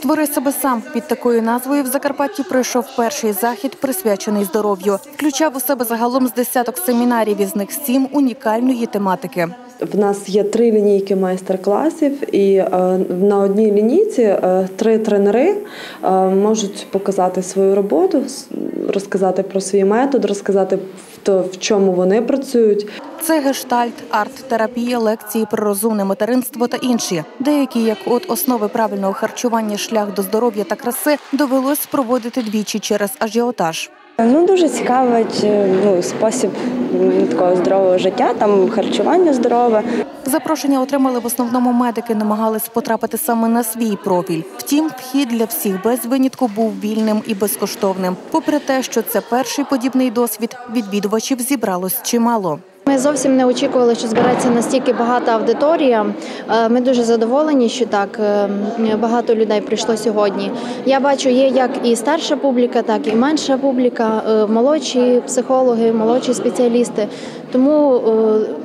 Створи себе сам під такою назвою в Закарпатті пройшов перший захід, присвячений здоров'ю. Включав у себе загалом з десяток семінарів, із них сім унікальної тематики. В нас є три лінійки майстер-класів, і е, на одній лінійці е, три тренери е, можуть показати свою роботу, розказати про свій метод, розказати то, в чому вони працюють. Це гештальт, арт-терапія, лекції про розумне материнство та інші. Деякі, як от основи правильного харчування, шлях до здоров'я та краси, довелось проводити двічі через ажіотаж. Ну дуже цікавий ну, спосіб такого здорового життя, там харчування здорове. Запрошення отримали в основному медики, намагались потрапити саме на свій профіль. Втім, вхід для всіх без винятку був вільним і безкоштовним. Попри те, що це перший подібний досвід, відвідувачів зібралось чимало. Ми зовсім не очікували, що збереться настільки багата аудиторія. Е, Ми дуже задоволені, що так е, багато людей прийшло сьогодні. Я бачу, є як і старша публіка, так і менша публіка, е, молодші психологи, молодші спеціалісти. Тому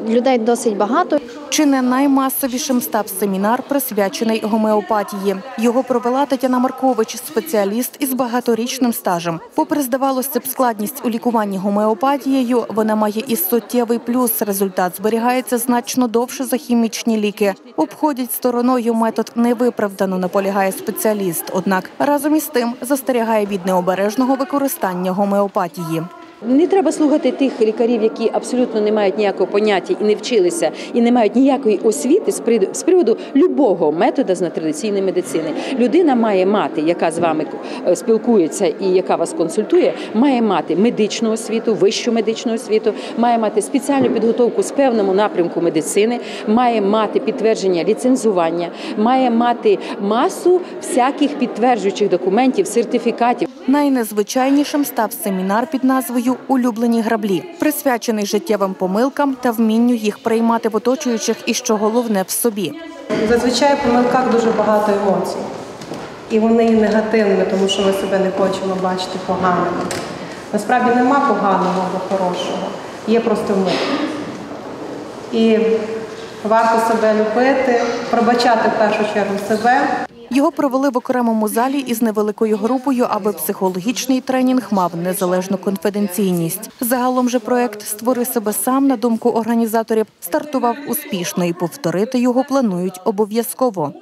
людей досить багато. Чи не наймасовішим став семінар, присвячений гомеопатії. Його провела Тетяна Маркович, спеціаліст із багаторічним стажем. Попри здавалося б складність у лікуванні гомеопатією, вона має і суттєвий плюс. Результат зберігається значно довше за хімічні ліки. Обходять стороною метод невиправдано, наполягає спеціаліст. Однак разом із тим застерігає від необережного використання гомеопатії. Не треба слухати тих лікарів, які абсолютно не мають ніякого поняття і не вчилися, і не мають ніякої освіти з приводу, любого методу з традиційної медицини. Людина має мати, яка з вами е, спілкується і яка вас консультує, має мати медичну освіту, вищу медичну освіту, має мати спеціальну підготовку з певному напрямку медицини, має мати підтвердження ліцензування, має мати масу всяких підтверджуючих документів, сертифікатів. Найнезвичайнішим став семінар під назвою Улюблені граблі, присвячений життєвим помилкам та вмінню їх приймати в оточуючих і що головне в собі. Зазвичай в помилках дуже багато емоцій. І вони є негативними, тому що ми себе не хочемо бачити поганими. Насправді нема поганого або хорошого, є просто ми. І варто себе любити, пробачати в першу чергу себе. Його провели в окремому залі із невеликою групою, аби психологічний тренінг мав незалежну конфіденційність. Загалом же проект Створи себе сам на думку організаторів стартував успішно і повторити його планують обов'язково.